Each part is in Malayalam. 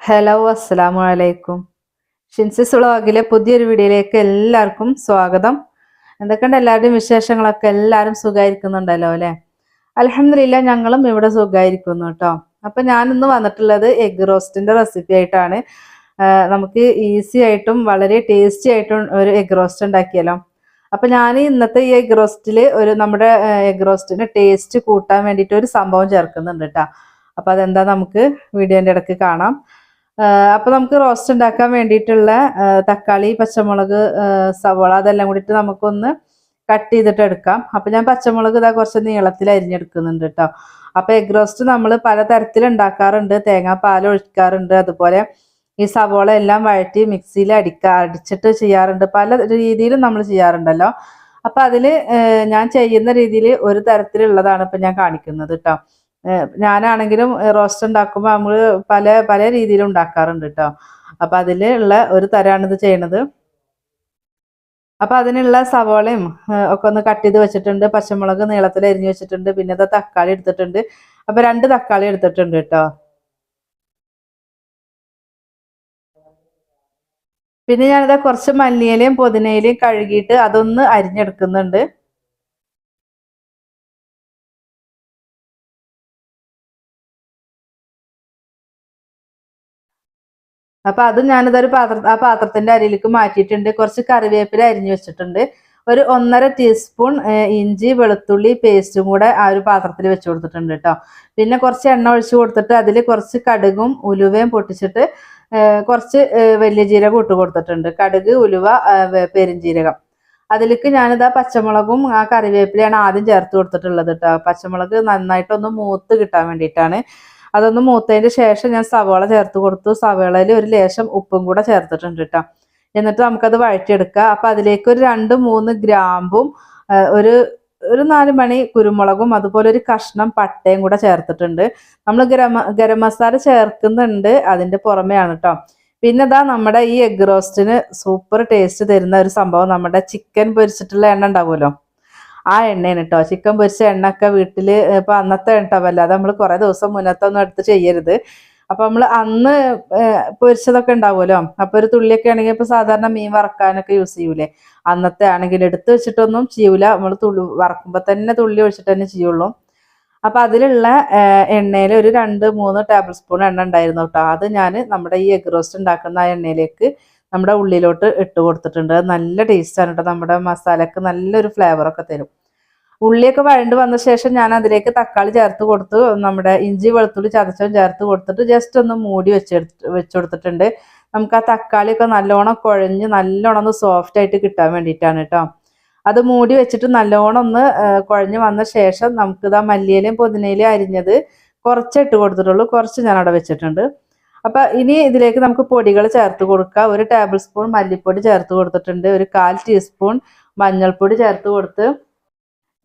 ഹലോ അസ്സലാമു അലൈക്കും ഷിൻസിസ് വ്ളോഗിലെ പുതിയൊരു വീഡിയോയിലേക്ക് എല്ലാവർക്കും സ്വാഗതം. എന്തൊക്കെയുണ്ട് എല്ലാവരുടെയും വിശേഷങ്ങളൊക്കെ? എല്ലാവരും സുഖമായിരിക്കുന്നുണ്ടല്ലോ അല്ലേ? അലഹമില്ല ഞങ്ങളും ഇവിടെ സുഖമായിരിക്കുന്നു കേട്ടോ. അപ്പം ഞാനിന്ന് വന്നിട്ടുള്ളത് എഗ് റോസ്റ്റിന്റെ റെസിപ്പി ആയിട്ടാണ്. നമുക്ക് ഈസി ആയിട്ടും വളരെ ടേസ്റ്റി ആയിട്ടും ഒരു എഗ് റോസ്റ്റ് ഉണ്ടാക്കിയല്ലോ. അപ്പം ഞാൻ ഇന്നത്തെ ഈ എഗ് റോസ്റ്റിൽ ഒരു നമ്മുടെ എഗ് റോസ്റ്റിന് ടേസ്റ്റ് കൂട്ടാൻ വേണ്ടിയിട്ട് ഒരു സംഭവം ചേർക്കുന്നുണ്ട് കേട്ടോ. അപ്പം അതെന്താ നമുക്ക് വീഡിയോന്റെ ഇടയ്ക്ക് കാണാം. അപ്പൊ നമുക്ക് റോസ്റ്റ് ഉണ്ടാക്കാൻ വേണ്ടിയിട്ടുള്ള തക്കാളി പച്ചമുളക് സവോള അതെല്ലാം കൂടിയിട്ട് നമുക്കൊന്ന് കട്ട് ചെയ്തിട്ട് എടുക്കാം. അപ്പൊ ഞാൻ പച്ചമുളക് ഇതാ കുറച്ച് നീളത്തിൽ അരിഞ്ഞെടുക്കുന്നുണ്ട് കേട്ടോ അപ്പൊ എഗ് റോസ്റ്റ് നമ്മൾ പല തരത്തിൽ ഉണ്ടാക്കാറുണ്ട്. തേങ്ങാപ്പാൽ ഒഴിക്കാറുണ്ട്. അതുപോലെ ഈ സവോള എല്ലാം വഴറ്റി മിക്സിയിൽ അടിക്കാ അടിച്ചിട്ട് ചെയ്യാറുണ്ട്. പല രീതിയിലും നമ്മൾ ചെയ്യാറുണ്ടല്ലോ. അപ്പൊ അതിൽ ഞാൻ ചെയ്യുന്ന രീതിയിൽ ഒരു തരത്തിലുള്ളതാണ് ഇപ്പൊ ഞാൻ കാണിക്കുന്നത് കേട്ടോ ഞാനാണെങ്കിലും റോസ്റ്റ് ഉണ്ടാക്കുമ്പോൾ നമ്മൾ പല പല രീതിയിൽ ഉണ്ടാക്കാറുണ്ട് കേട്ടോ അപ്പൊ അതിലുള്ള ഒരു തരമാണ് ഇത് ചെയ്യണത്. അപ്പൊ അതിനുള്ള സവോളയും ഒക്കെ ഒന്ന് കട്ട് ചെയ്ത് വെച്ചിട്ടുണ്ട്. പച്ചമുളക് നീളത്തിൽ അരിഞ്ഞു വെച്ചിട്ടുണ്ട്. പിന്നെ അത് തക്കാളി എടുത്തിട്ടുണ്ട്. അപ്പൊ രണ്ട് തക്കാളി എടുത്തിട്ടുണ്ട് കേട്ടോ പിന്നെ ഞാനിതാ കുറച്ച് മല്ലിയിലയും പുതിനയിലയും കഴുകിയിട്ട് അതൊന്ന് അരിഞ്ഞെടുക്കുന്നുണ്ട്. അപ്പൊ അത് ഞാനിതൊരു പാത്ര ആ പാത്രത്തിന്റെ അരിയിലേക്ക് മാറ്റിയിട്ടുണ്ട്. കുറച്ച് കറിവേപ്പില അരിഞ്ഞു വെച്ചിട്ടുണ്ട്. ഒരു ഒന്നര ടീസ്പൂൺ ഇഞ്ചി വെളുത്തുള്ളി പേസ്റ്റും കൂടെ ആ ഒരു പാത്രത്തിൽ വെച്ച് കൊടുത്തിട്ടുണ്ട് കേട്ടോ പിന്നെ കുറച്ച് എണ്ണ ഒഴിച്ച് കൊടുത്തിട്ട് അതിൽ കുറച്ച് കടുകും ഉലുവയും പൊട്ടിച്ചിട്ട് കുറച്ച് വലിയ ജീരകം ഇട്ട് കൊടുത്തിട്ടുണ്ട്. കടുക് ഉലുവ പെരുംജീരകം. അതിലേക്ക് ഞാനിതാ പച്ചമുളകും ആ കറിവേപ്പിലയാണ് ആദ്യം ചേർത്ത് കൊടുത്തിട്ടുള്ളത് കേട്ടോ പച്ചമുളക് നന്നായിട്ടൊന്ന് മൂത്ത് കിട്ടാൻ വേണ്ടിയിട്ടാണ്. അതൊന്ന് മൂത്തതിന് ശേഷം ഞാൻ സവാള ചേർത്ത് കൊടുത്തു. സവാളയിൽ ഒരു ലേശം ഉപ്പും കൂടെ ചേർത്തിട്ടുണ്ട് കേട്ടോ എന്നിട്ട് നമുക്കത് വഴറ്റിയെടുക്കുക അപ്പൊ അതിലേക്ക് ഒരു രണ്ട് മൂന്ന് ഗ്രാമ്പും ഒരു ഒരു നാല് മണി കുരുമുളകും അതുപോലെ ഒരു കഷ്ണം പട്ടയും കൂടെ ചേർത്തിട്ടുണ്ട്. നമ്മൾ ഗരം ഗരം മസാല ചേർക്കുന്നുണ്ട് അതിന്റെ പുറമെയാണ് കേട്ടോ പിന്നെ ഇതാ നമ്മുടെ ഈ എഗ് റോസ്റ്റിന് സൂപ്പർ ടേസ്റ്റ് തരുന്ന ഒരു സംഭവം. നമ്മുടെ ചിക്കൻ പൊരിച്ചിട്ടുള്ള എണ്ണ ഉണ്ടാവുമല്ലോ. ആ എണ്ണയാണ് കേട്ടോ ചിക്കൻ പൊരിച്ച എണ്ണ ഒക്കെ വീട്ടിൽ ഇപ്പം അന്നത്തെ എണ്ണ അല്ലാതെ നമ്മൾ കുറേ ദിവസം മുന്നത്തൊന്നും എടുത്ത് ചെയ്യരുത്. അപ്പം നമ്മൾ അന്ന് പൊരിച്ചതൊക്കെ ഉണ്ടാവുമല്ലോ അപ്പം ഒരു തുള്ളിയൊക്കെ ആണെങ്കിൽ ഇപ്പം സാധാരണ മീൻ വറക്കാനൊക്കെ യൂസ് ചെയ്യൂലേ? അന്നത്തെ ആണെങ്കിൽ എടുത്ത് വെച്ചിട്ടൊന്നും ചെയ്യൂല. നമ്മൾ തുള്ളി വറക്കുമ്പോൾ തന്നെ തുള്ളി ഒഴിച്ചിട്ട് തന്നെ ചെയ്യുള്ളൂ. അപ്പം അതിലുള്ള എണ്ണയിൽ ഒരു രണ്ട് മൂന്ന് ടേബിൾ സ്പൂൺ എണ്ണ ഉണ്ടായിരുന്നു കേട്ടോ അത് ഞാൻ നമ്മുടെ ഈ എഗ് റോസ്റ്റ് ഉണ്ടാക്കുന്ന ആ എണ്ണയിലേക്ക് നമ്മുടെ ഉള്ളിലോട്ട് ഇട്ട് കൊടുത്തിട്ടുണ്ട്. നല്ല ടേസ്റ്റാണ് കേട്ടോ നമ്മുടെ മസാലക്ക് നല്ലൊരു ഫ്ലേവറൊക്കെ തരും. ഉള്ളിയൊക്കെ വഴണ്ട് വന്ന ശേഷം ഞാൻ അതിലേക്ക് തക്കാളി ചേർത്ത് കൊടുത്തു. നമ്മുടെ ഇഞ്ചി വെളുത്തുള്ളി ചതച്ചതും ചേർത്ത് കൊടുത്തിട്ട് ജസ്റ്റ് ഒന്ന് മൂടി വെച്ചെടുത്ത് വെച്ചുകൊടുത്തിട്ടുണ്ട് നമുക്ക് ആ തക്കാളിയൊക്കെ നല്ലോണം കുഴഞ്ഞ് നല്ലോണം ഒന്ന് സോഫ്റ്റ് ആയിട്ട് കിട്ടാൻ വേണ്ടിയിട്ടാണ് കേട്ടോ അത് മൂടി വെച്ചിട്ട് നല്ലോണം ഒന്ന് കുഴഞ്ഞ് വന്ന ശേഷം നമുക്ക് ആ മല്ലിയിലയും പുതിനയിലയും അരിഞ്ഞത് കുറച്ചിട്ട് കൊടുത്തിട്ടുള്ളൂ. കുറച്ച് ഞാൻ അവിടെ വെച്ചിട്ടുണ്ട്. അപ്പൊ ഇനി ഇതിലേക്ക് നമുക്ക് പൊടികൾ ചേർത്ത് കൊടുക്കാം. ഒരു ടേബിൾ സ്പൂൺ മല്ലിപ്പൊടി ചേർത്ത് കൊടുത്തിട്ടുണ്ട്. ഒരു കാൽ ടീസ്പൂൺ മഞ്ഞൾപ്പൊടി ചേർത്ത് കൊടുത്ത്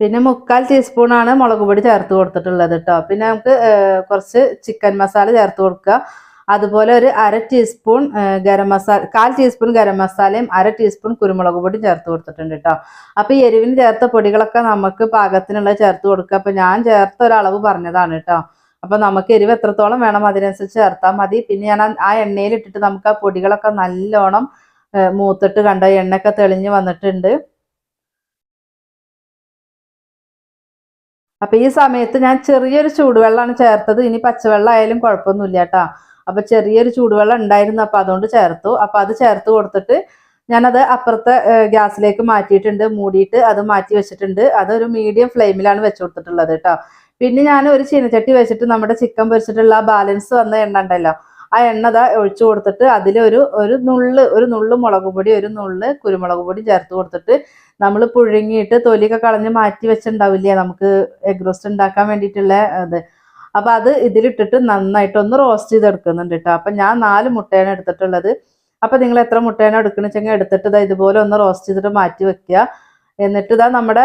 പിന്നെ മുക്കാൽ ടീസ്പൂൺ ആണ് മുളക് പൊടി ചേർത്ത് കൊടുത്തിട്ടുള്ളത് കേട്ടോ പിന്നെ നമുക്ക് കുറച്ച് ചിക്കൻ മസാല ചേർത്ത് കൊടുക്കുക. അതുപോലെ ഒരു അര ടീസ്പൂൺ ഗരം മസാല കാൽ ടീസ്പൂൺ ഗരം മസാലയും അര ടീസ്പൂൺ കുരുമുളക് പൊടിയും ചേർത്ത് കൊടുത്തിട്ടുണ്ട് കേട്ടോ അപ്പൊ ഈ എരിവിന് ചേർത്ത പൊടികളൊക്കെ നമുക്ക് പാകത്തിനുള്ള ചേർത്ത് കൊടുക്കുക. അപ്പൊ ഞാൻ ചേർത്ത ഒരളവ് പറഞ്ഞതാണ് കേട്ടോ അപ്പൊ നമുക്ക് എരിവ് എത്രത്തോളം വേണം അതിനനുസരിച്ച് ചേർത്താൽ മതി. പിന്നെ ഞാൻ ആ- എണ്ണയിൽ ഇട്ടിട്ട് നമുക്ക് ആ പൊടികളൊക്കെ നല്ലോണം മൂത്തിട്ട് കണ്ട എണ്ണയൊക്കെ തെളിഞ്ഞ് വന്നിട്ടുണ്ട്. അപ്പൊ ഈ സമയത്ത് ഞാൻ ചെറിയൊരു ചൂടുവെള്ളമാണ് ചേർത്തത്. ഇനി പച്ചവെള്ളം ആയാലും കുഴപ്പമൊന്നുമില്ല കേട്ടോ. അപ്പൊ ചെറിയൊരു ചൂടുവെള്ളം ഉണ്ടായിരുന്നു അപ്പൊ അതുകൊണ്ട് ചേർത്തു. അപ്പൊ അത് ചേർത്ത് കൊടുത്തിട്ട് ഞാനത് അപ്പുറത്തെ ഗ്യാസിലേക്ക് മാറ്റിയിട്ടുണ്ട്. മൂടിയിട്ട് അത് മാറ്റി വെച്ചിട്ടുണ്ട്. അതൊരു മീഡിയം ഫ്ലെയിമിലാണ് വെച്ച് കൊടുത്തിട്ടുള്ളത് കേട്ടോ. പിന്നെ ഞാൻ ഒരു ചീനച്ചട്ടി വെച്ചിട്ട് നമ്മുടെ ചിക്കൻ പൊരിച്ചിട്ടുള്ള ബാലൻസ് വന്ന എണ്ണ ഉണ്ടല്ലോ. ആ എണ്ണ ഇതാ ഒഴിച്ചു കൊടുത്തിട്ട് അതിലൊരു ഒരു നുള്ള് ഒരു നുള്ള് മുളക് പൊടി ഒരു നുള്ള് കുരുമുളക് പൊടി ചേർത്ത് കൊടുത്തിട്ട് നമ്മൾ പുഴുങ്ങിയിട്ട് തൊലിയൊക്കെ കളഞ്ഞ് മാറ്റി വെച്ചിട്ടുണ്ടാവില്ലേ നമുക്ക് എഗ് റോസ്റ്റ് ഉണ്ടാക്കാൻ വേണ്ടിയിട്ടുള്ള ഇത്. അപ്പൊ അത് ഇതിലിട്ടിട്ട് നന്നായിട്ട് ഒന്ന് റോസ്റ്റ് ചെയ്തെടുക്കുന്നുണ്ട് കേട്ടോ അപ്പൊ ഞാൻ നാല് മുട്ടയാണ് എടുത്തിട്ടുള്ളത്. അപ്പൊ നിങ്ങൾ എത്ര മുട്ടയാണ് എടുക്കണെച്ചെങ്കിൽ എടുത്തിട്ട് ഇതാ ഇതുപോലെ ഒന്ന് റോസ്റ്റ് ചെയ്തിട്ട് മാറ്റി വെക്കുക എന്നിട്ട് ഇതാ നമ്മുടെ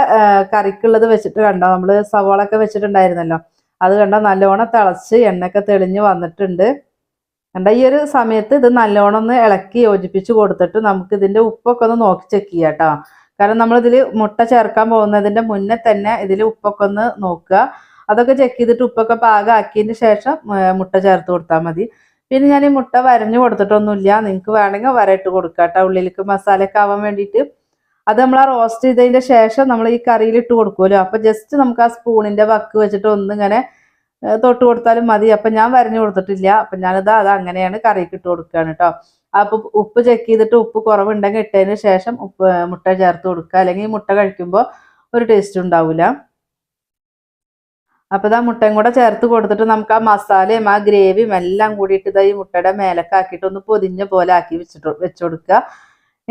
കറിക്കുള്ളത് വെച്ചിട്ട് കണ്ടോ? നമ്മൾ സവാള ഒക്കെ വെച്ചിട്ടുണ്ടായിരുന്നല്ലോ. അത് കണ്ടോ? നല്ലോണം തിളച്ച് എണ്ണയൊക്കെ തെളിഞ്ഞ് വന്നിട്ടുണ്ട്. കണ്ട? ഈ ഒരു സമയത്ത് ഇത് നല്ലോണം ഒന്ന് ഇളക്കി യോജിപ്പിച്ച് കൊടുത്തിട്ട് നമുക്ക് ഇതിന്റെ ഉപ്പൊക്കെ ഒന്ന് നോക്കി ചെക്ക് ചെയ്യാം കേട്ടോ. കാരണം നമ്മൾ ഇതിൽ മുട്ട ചേർക്കാൻ പോകുന്നതിന്റെ മുന്നേ തന്നെ ഇതിൽ ഉപ്പൊക്കെ ഒന്ന് നോക്കുക. അതൊക്കെ ചെക്ക് ചെയ്തിട്ട് ഉപ്പൊക്കെ പാകമാക്കിയതിന് ശേഷം മുട്ട ചേർത്ത് കൊടുത്താൽ മതി. പിന്നെ ഞാൻ ഈ മുട്ട വരഞ്ഞു കൊടുത്തിട്ടൊന്നുമില്ല. നിങ്ങൾക്ക് വേണമെങ്കിൽ വരയിട്ട് കൊടുക്കാം കേട്ടോ. ഉള്ളിലേക്ക് മസാലയൊക്കെ ആവാൻ വേണ്ടിയിട്ട്. അത് നമ്മൾ ആ റോസ്റ്റ് ചെയ്തതിന്റെ ശേഷം നമ്മൾ ഈ കറിയിൽ ഇട്ട് കൊടുക്കുമല്ലോ. അപ്പൊ ജസ്റ്റ് നമുക്ക് ആ സ്പൂണിന്റെ വക്ക് വെച്ചിട്ട് ഒന്നിങ്ങനെ തൊട്ട് കൊടുത്താലും മതി. അപ്പൊ ഞാൻ വരഞ്ഞു കൊടുത്തിട്ടില്ല. അപ്പൊ ഞാനിത് അത് അങ്ങനെയാണ് കറിക്ക് ഇട്ട് കൊടുക്കുകയാണ് കേട്ടോ അപ്പൊ ഉപ്പ് ചെക്ക് ചെയ്തിട്ട് ഉപ്പ് കുറവുണ്ടെങ്കിൽ ഇട്ടതിന് ശേഷം ഉപ്പ് മുട്ട ചേർത്ത് കൊടുക്കുക. അല്ലെങ്കിൽ മുട്ട കഴിക്കുമ്പോൾ ഒരു ടേസ്റ്റ് ഉണ്ടാവില്ല അപ്പൊ ഇതാ മുട്ടയും കൂടെ ചേർത്ത് കൊടുത്തിട്ട് നമുക്ക് ആ മസാലയും ആ ഗ്രേവിയും എല്ലാം കൂടിയിട്ട് ഇതാ ഈ മുട്ടയുടെ മേലക്കാക്കിയിട്ട് ഒന്ന് പൊതിഞ്ഞ പോലെ ആക്കി വെച്ചിട്ട് വെച്ചു കൊടുക്കുക.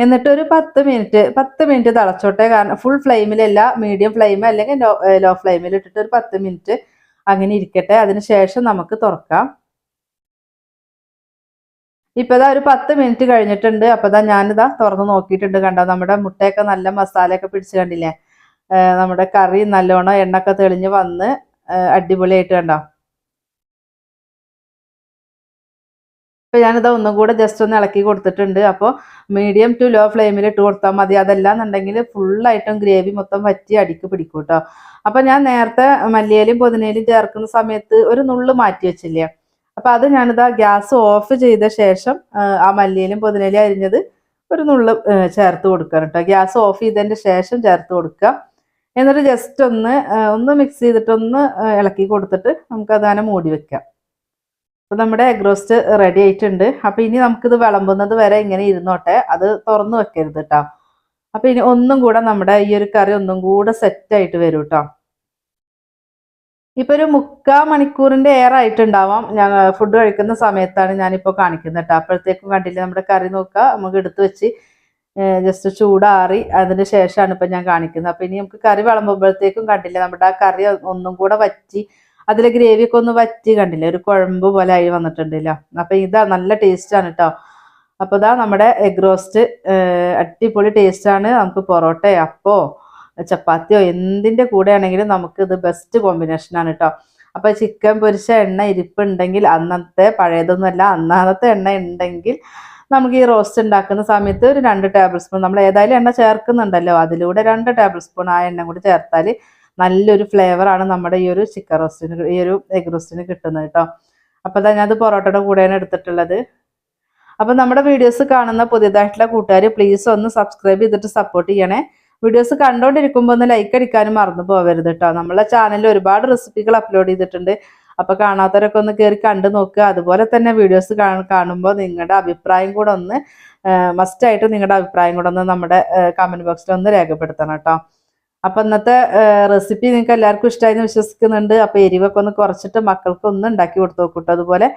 എന്നിട്ട് ഒരു പത്ത് മിനിറ്റ് പത്ത് മിനിറ്റ് തിളച്ചോട്ടെ. കാരണം ഫുൾ ഫ്ലെയിമിലല്ല മീഡിയം ഫ്ലെയിം അല്ലെങ്കിൽ ലോ ലോ ഫ്ലെയിമിൽ ഇട്ടിട്ട് ഒരു പത്ത് മിനിറ്റ് അങ്ങനെ ഇരിക്കട്ടെ. അതിന് ശേഷം നമുക്ക് തുറക്കാം. ഇപ്പം ഇതാ ഒരു പത്ത് മിനിറ്റ് കഴിഞ്ഞിട്ടുണ്ട്. അപ്പം ഇതാ ഞാനിതാ തുറന്ന് നോക്കിയിട്ടുണ്ട്. കണ്ടോ? നമ്മുടെ മുട്ടയൊക്കെ നല്ല മസാലയൊക്കെ പിടിച്ച് കണ്ടില്ലേ? നമ്മുടെ കറി നല്ലോണം എണ്ണൊക്കെ തെളിഞ്ഞ് വന്ന് അടിപൊളിയായിട്ട് കണ്ടോ? ഇപ്പൊ ഞാനിത് ഒന്നും കൂടെ ജസ്റ്റ് ഒന്ന് ഇളക്കി കൊടുത്തിട്ടുണ്ട്. അപ്പോൾ മീഡിയം ടു ലോ ഫ്ലെയിമിൽ ഇട്ട് കൊടുത്താൽ മതി. അതല്ല എന്നുണ്ടെങ്കിൽ ഫുള്ളായിട്ടും ഗ്രേവി മൊത്തം വറ്റി അടിക്ക് പിടിക്കും കേട്ടോ അപ്പോൾ ഞാൻ നേരത്തെ മല്ലിയിലും പുതിനയിലും ചേർക്കുന്ന സമയത്ത് ഒരു നുള്ള് മാറ്റി വെച്ചില്ലേ? അപ്പോൾ അത് ഞാനിതാ ഗ്യാസ് ഓഫ് ചെയ്ത ശേഷം ആ, മല്ലിയിലും പുതിനയിലും അരിഞ്ഞത് ഒരു നുള്ള് ചേർത്ത് കൊടുക്കണം കേട്ടോ ഗ്യാസ് ഓഫ് ചെയ്തതിന്റെ ശേഷം ചേർത്ത് കൊടുക്കുക എന്നിട്ട് ജസ്റ്റ് ഒന്ന് ഒന്ന് മിക്സ് ചെയ്തിട്ടൊന്ന് ഇളക്കി കൊടുത്തിട്ട് നമുക്ക് അങ്ങനെ മൂടി വെക്കാം. അപ്പൊ നമ്മുടെ എഗ് റോസ്റ്റ് റെഡി ആയിട്ടുണ്ട്. അപ്പോൾ ഇനി നമുക്കിത് വിളമ്പുന്നത് വരെ ഇങ്ങനെ ഇരുന്നോട്ടെ. അത് തുറന്നു വെക്കരുത് കേട്ടോ അപ്പോൾ ഇനി ഒന്നും കൂടെ നമ്മുടെ ഈ ഒരു കറി ഒന്നും കൂടെ സെറ്റ് ആയിട്ട് വരും കേട്ടോ ഇപ്പൊ ഒരു മുക്കാ മണിക്കൂറിന്റെ എയർ ആയിട്ടുണ്ടാവാം. ഞാൻ ഫുഡ് കഴിക്കുന്ന സമയത്താണ് ഞാനിപ്പോ കാണിക്കുന്നത് കേട്ടോ അപ്പോഴത്തേക്കും കണ്ടില്ലേ നമ്മുടെ കറി നോക്കുക നമുക്ക് എടുത്തു വെച്ച് ജസ്റ്റ് ചൂടാറി അതിന് ശേഷമാണ് ഇപ്പൊ ഞാൻ കാണിക്കുന്നത്. അപ്പോൾ ഇനി നമുക്ക് കറി വിളമ്പുമ്പോഴത്തേക്കും കണ്ടില്ലേ നമ്മുടെ ആ കറി ഒന്നും കൂടെ വറ്റി അതിലെ ഗ്രേവി ഒക്കെ ഒന്ന് വറ്റി കണ്ടില്ലേ? ഒരു കുഴമ്പ് പോലെ ആയി വന്നിട്ടുണ്ടല്ലോ. അപ്പൊ ഇതാ നല്ല ടേസ്റ്റാണ് കേട്ടോ അപ്പൊ ഇതാ നമ്മുടെ എഗ് റോസ്റ്റ് അടിപൊളി ടേസ്റ്റ് ആണ്. നമുക്ക് പൊറോട്ടയോ അപ്പോ ചപ്പാത്തിയോ എന്തിന്റെ കൂടെ ആണെങ്കിലും നമുക്ക് ഇത് ബെസ്റ്റ് കോമ്പിനേഷൻ ആണ് കേട്ടോ അപ്പൊ ചിക്കൻ പൊരിച്ച എണ്ണ ഇരിപ്പുണ്ടെങ്കിൽ അന്നത്തെ പഴയതൊന്നുമല്ല അന്നത്തെ എണ്ണ ഉണ്ടെങ്കിൽ നമുക്ക് ഈ റോസ്റ്റ് ഉണ്ടാക്കുന്ന സമയത്ത് ഒരു രണ്ട് ടേബിൾ സ്പൂൺ നമ്മൾ ഏതായാലും എണ്ണ ചേർക്കുന്നുണ്ടല്ലോ. അതിലൂടെ രണ്ട് ടേബിൾ സ്പൂൺ ആ എണ്ണ കൂടി ചേർത്താൽ നല്ലൊരു ഫ്ലേവർ ആണ് നമ്മുടെ ഈ ഒരു ചിക്കൻ റോസ്റ്റിന് ഈ ഒരു എഗ് റോസ്റ്റിന് കിട്ടുന്നത് കേട്ടോ അപ്പോൾ ഞാൻ അത് പൊറോട്ടയുടെ കൂടെയാണ് എടുത്തിട്ടുള്ളത്. അപ്പൊ നമ്മുടെ വീഡിയോസ് കാണുന്ന പുതിയതായിട്ടുള്ള കൂട്ടുകാർ പ്ലീസ് ഒന്ന് സബ്സ്ക്രൈബ് ചെയ്തിട്ട് സപ്പോർട്ട് ചെയ്യണേ. വീഡിയോസ് കണ്ടോണ്ടിരിക്കുമ്പോൾ ഒന്ന് ലൈക്ക് അടിക്കാനും മറന്നു പോകരുത് കേട്ടോ നമ്മളെ ചാനലിൽ ഒരുപാട് റെസിപ്പികൾ അപ്ലോഡ് ചെയ്തിട്ടുണ്ട്. അപ്പോൾ കാണാത്തവരൊക്കെ ഒന്ന് കയറി കണ്ടു നോക്കുക അതുപോലെ തന്നെ വീഡിയോസ് കാണുമ്പോൾ നിങ്ങളുടെ അഭിപ്രായം കൂടെ ഒന്ന് മസ്റ്റായിട്ട് നിങ്ങളുടെ അഭിപ്രായം കൂടെ ഒന്ന് നമ്മുടെ കമന്റ് ബോക്സിൽ ഒന്ന് രേഖപ്പെടുത്തണം കേട്ടോ അപ്പൊ ഇന്നത്തെ റെസിപ്പി നിങ്ങൾക്ക് എല്ലാവർക്കും ഇഷ്ടമായി എന്ന് വിശ്വസിക്കുന്നുണ്ട്. അപ്പോൾ എരിവൊക്കെ ഒന്ന് കുറച്ചിട്ട് മക്കൾക്ക് ഒന്ന് ഉണ്ടാക്കി കൊടുത്തു നോക്കൂട്ടോ അതുപോലെ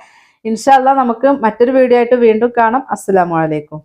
ഇൻഷാല്ല നമുക്ക് മറ്റൊരു വീഡിയോ ആയിട്ട് വീണ്ടും കാണാം. അസ്സാം അലൈക്കും.